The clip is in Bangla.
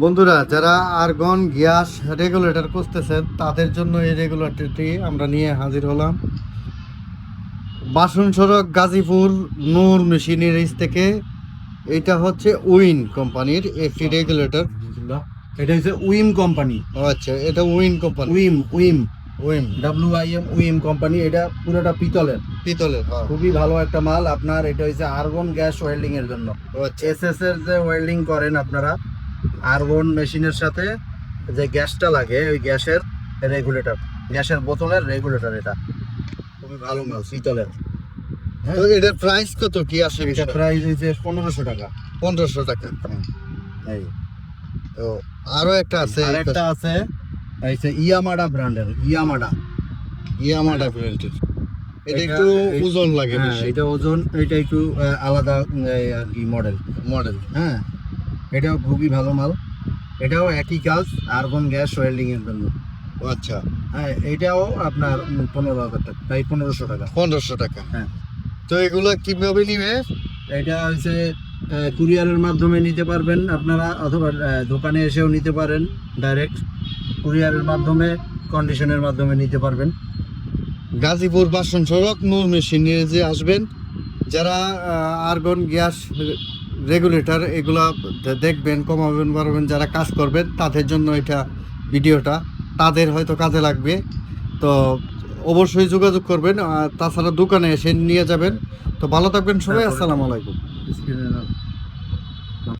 বন্ধুরা যারা আর্গন গ্যাস রেগুলেটর করতেছেন তাদের জন্য এই রেগুলেটরটি আমরা নিয়ে হাজির হলাম। বাসন সড়ক গাজীপুর নূর মেশিনারিজ থেকে। এটা হচ্ছে উইন কোম্পানির একটি রেগুলেটর। এটা হচ্ছে উইম কোম্পানি। আচ্ছা এটা win company. Wim Wim. Wim. W I M Wim company এটা পুরোটা পিতলের। পিতলের হ্যাঁ। খুবই ভালো একটা মাল আপনার এটা হচ্ছে আর্গন গ্যাস ওয়েল্ডিং এর জন্য। এস এস এর যে ওয়েল্ডিং করেন আপনারা আর্গন মেশিনের সাথে যে গ্যাসটা লাগে ওই গ্যাসের রেগুলেটর গ্যাসের বোতলের রেগুলেটর এটা। খুবই ভালো মাল শীতলের। তো এটার প্রাইস কত? কি আসে এটা প্রাইস হচ্ছে পনেরোশো টাকা। পনেরোশো টাকা। এই। তো আরও একটা আছে। আরেকটা আছে এই ইয়ামাডা ব্র্যান্ডের ইয়ামাডা। ইয়ামাডা ব্র্যান্ডের এটা এটা- একটু ওজন লাগে হ্যাঁ এটা ওজন এটা একটু আলাদা আর কি মডেল মডেল হ্যাঁ। এটাও খুবই ভালো মাল। এটাও একই কাজ আর্গন গ্যাস ওয়েল্ডিং এর জন্য আচ্ছা। হ্যাঁ এটাও আপনার পনেরো হাজার টাকা তাই পনেরোশো টাকা। পনেরোশো টাকা। হ্যাঁ। তো এগুলো কীভাবে নিবে? এটা হচ্ছে কুরিয়ারের মাধ্যমে নিতে পারবেন আপনারা অথবা দোকানে এসেও নিতে পারেন ডাইরেক্ট কুরিয়ারের মাধ্যমে কন্ডিশনের মাধ্যমে নিতে পারবেন। গাজীপুর বাসন সড়ক নূর মেশিনে যে আসবেন যারা আর্গন গ্যাস রেগুলেটর এগুলা দেখবেন কমাবেন বাড়াবেন যারা কাজ করবেন তাদের জন্য এটা ভিডিওটা। তাদের হয়তো কাজে লাগবে। তো অবশ্যই যোগাযোগ করবেন। তাছাড়া দোকানে এসে নিয়ে যাবেন। তো ভালো থাকবেন সবাই। আসসালামু আলাইকুম।